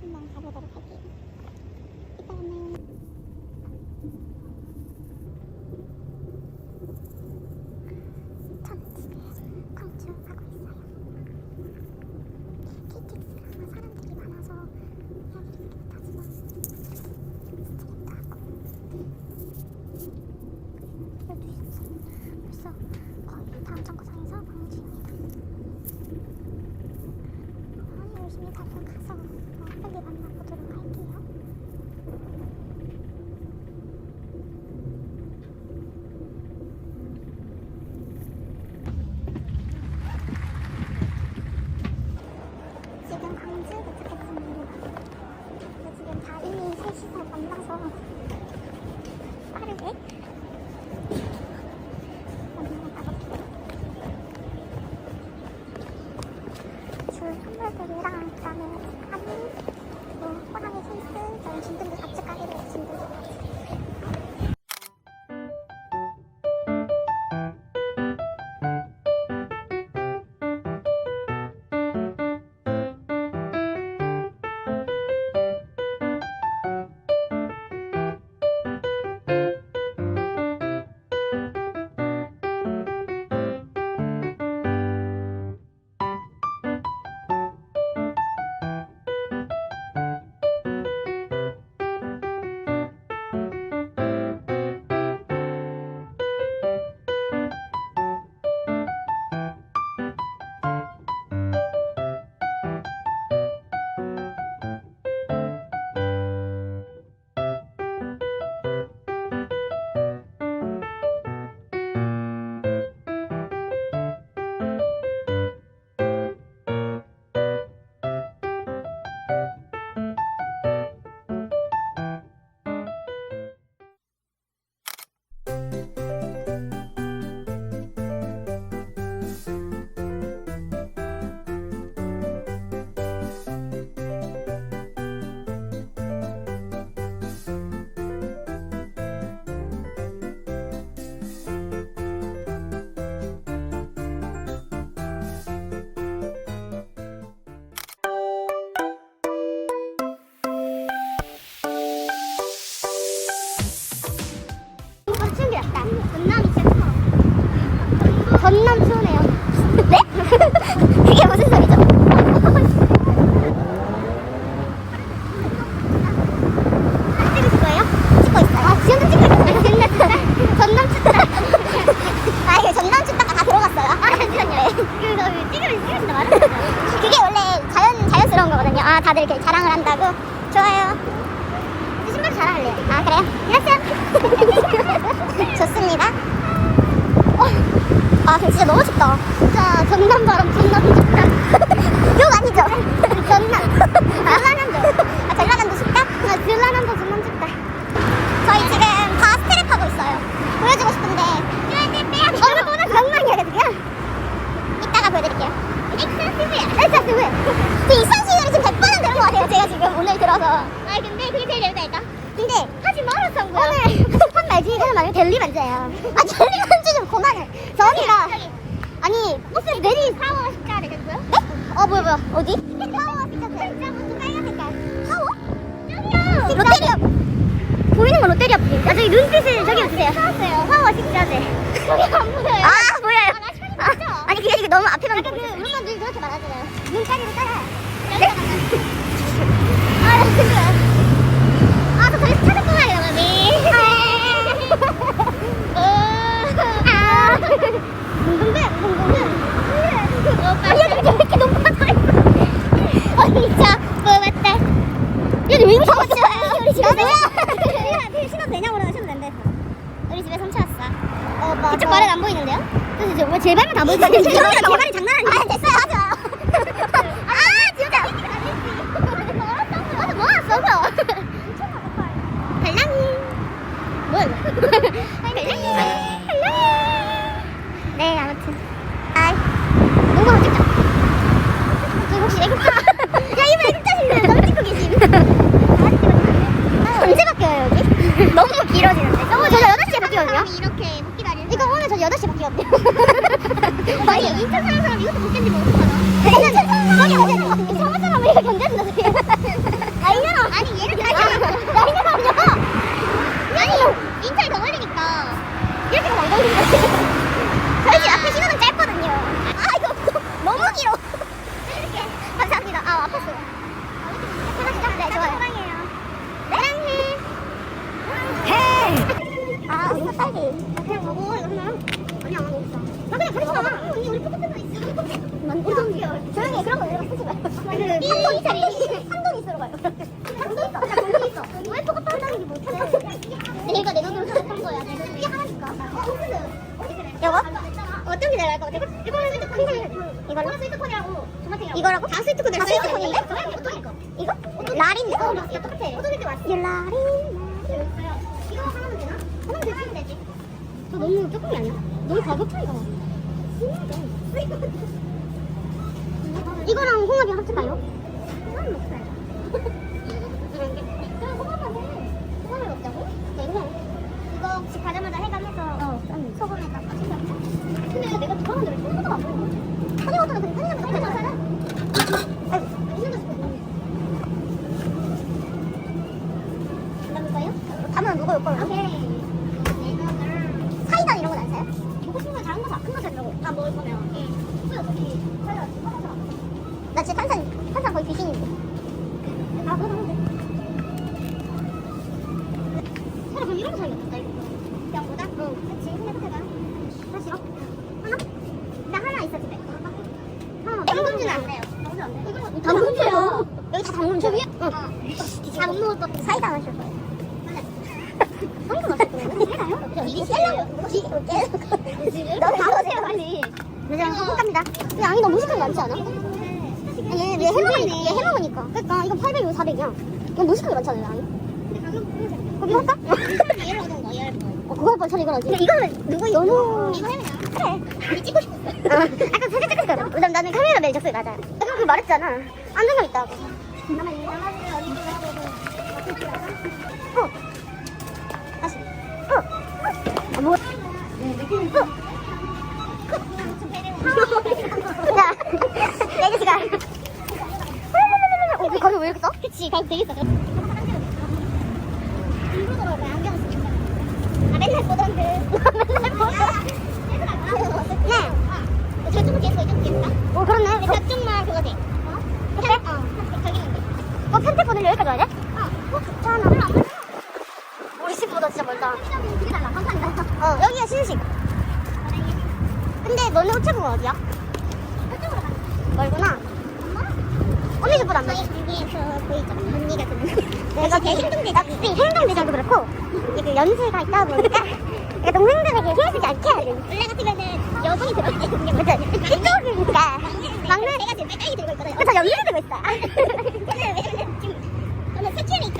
한번 가보도록 할게요. 이따 만나요. 전 지금 광주 가고 있어요. KTX가 사람들이 많아서 이야기를 못하지만 진짜 힘들고 12시 벌써 거의 다음 정거장에서 방문 중입니다. 많이 열심히 달려가서 어, 빨리 만나보도록 할게요. 지금 광주 도착했습니다. 근데 지금 다림이 3시간 만나서 빠르게 줄 선물들이랑 그다음에 한뭐 호랑이 케이스 저희 짐들도 같이 가기로 짐들도 다들 이렇게 자랑을 한다고? 좋아요. 저 신발 자랑할래요. 아, 그래요? 안녕하세요. 좋습니다. 어, 아, 진짜 너무 춥다. 진짜 전남 바람 존나 춥다. 욕 아니죠? 전남. 전라남도. 아, 전라남도 춥다? 아, 전라남도 존나 춥다. 저희 지금 다 스트랩하고 있어요. 보여주고 싶은데. 얼굴 보는 장난이거든요. 이따가 보여드릴게요. 엑스스브야. 엑스스브. 그 이상시간이 지금 100번은 들은 것 같아요. 제가 지금 오늘 들어서. 아 근데 그게 제일 재밌다니까. 근데 하지 말았어 뭐야. 오늘 한 말지 하는 말이 델리 만져요. 아 델리 만지 좀 그만해. 저기가 아니 버스 내리 파워 십자를 됐고요. 네? 어 뭐야 뭐야 어디? 파워 진짜 무슨 빨간 색깔. 파워? 저기요. 롯데리아. 보이는 건 롯데리아 뿐. 아 저기 눈빛을 저기 주세요. 찾았어요. 파워 십자제. 저기 안 보여요. 아 보여요. 아, 아, 아니 그게 아니고 너무 앞에만. 아까 그 우리만들 그렇게 말하잖아요. 눈가리를 따라. 네? 아, 나저 저기서 찾을 거예요, 마미. 아. 궁금해, 궁금해. 오빠, 왜 이렇게 높아져 있어? 언니, 저, 뭐, 맞다. 애국자. 야, 이분 애국자신데. 너무 찍고 계심. 언제 바뀌어요, 여기? 너무 길어지는데. 저 오늘 저 8시에 바뀌거든요. 이렇게 못 기다리는 이거 오늘 저 8시에 바뀌거든요. 아니 인천 사는 사람 이것도 못 견디면 어떡하나? 어제 서울 사람을 이렇게 견뎌준다, 소리. 아, 이년아. 아니 얘를 아, 기다려 야, 이년아, 아니 인천이 더 걸리니까 이렇게 하면 안 걸리는 거지. 저희 집 앞에 신호등 짧거든요. 아, 이거 너무 길어. 이렇게. 감사합니다. 아, 아팠어요. 편하시죠? 네, 좋아요. 사랑해요 사랑해. 아, 이거 딸기. 그냥 먹어 이거 하나 아니 안 하고 있어 나 그냥 같이 먹어. 언니 우리 포토페퍼 있어 우리 좀 조용히 해. 그런 거 이런 거 쓰지 말고. 그 삼동 있어. 이거랑 홍합이 합칠까요? 하나는 먹어요 그럼 소금만 해. 소금을 먹자고? 네, 그래. 이거 집 가자마자 해감해서 어, 찍어 근데 내가 좋아하는 데왜 소금도 안 먹어? 편의점도 근데 편의점 소금 안 사나? 아이고, 있는 거 싶거든 담을까요? 담으면 누가 올 거예요? 오케이 이거를 사이다 이런 건 안 사요? 먹고 싶은 거 작은 거다큰거 사려고 다 먹을 거면 예 후회 어차피 살려 꺼내서 나 진짜 탄산, 탄산 거의 귀신인데. 아 그거 하면 돼 차라리 그럼 이런 거 사야겠다 이거 병보다? 응 그치 생각해봐 나 싫어. 하나? 나 하나 있어 집에 하나 당근주는 안 돼요 당근주 안 돼? 이거 당근주요. 여기 다 당근주 위에? 응. 다못 먹을 것 사이다 마실 거예요. 사이다 마실 거예요? 사이다요? 이게 셀라고. 지, 너 가보세요, 빨리. 그냥 행복합니다. 근데 양이 너무 무식하게 많지 않아? 얘, 얘 해먹으니까, 얘 해먹으니까. 그러니까 이건 800, 이거 400이야. 이건 무식하게 많잖아요, 양이. 근데 가격 보면 그럼 이거 할까? 얘를 얻은 거 얘를 어, 그거 할 뻔, 차라리 이걸 하지. 근데 이거는 누구, 너무. 이거 해면 그래. 우리 찍고 싶었어 어, 아까 사진 찍었잖아. 왜냐면 나는 카메라맨 접수에 맞아. 그럼 그 말했잖아. 있다고. 나만 이 나만 뭐. 어, 아. 네. 아, 어, 어? 어 어, 여기까지 와야 돼? 어, 어, 좋잖아. 집보다 진짜 멀다. 어, 여기가 신식. 근데 너네 우체국은 어디야? 멀구나. 언니 집보다 안 멀지? 언니가 드는. 내가 그 행동대장, 행동대장도 그렇고, 이게 그 연세가 있다 보니까, 그러니까 동생들에게 힘쓰지 않게 해야 돼. 원래 같으면은 여분이 들어있대. 그치? 이쪽이니까. 막내, 내가 지금 빼까기 들고 있거든요. 그쵸, 연세 들고 있어요. 근데 왜냐면 지금 저는 새끼니까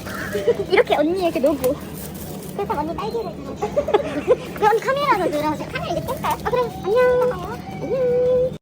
이렇게 언니에게 놓고. 그래서 언니 딸기를 그런 카메라로 들어서 카메라 이제 뗄까요? 아 그래 안녕 안녕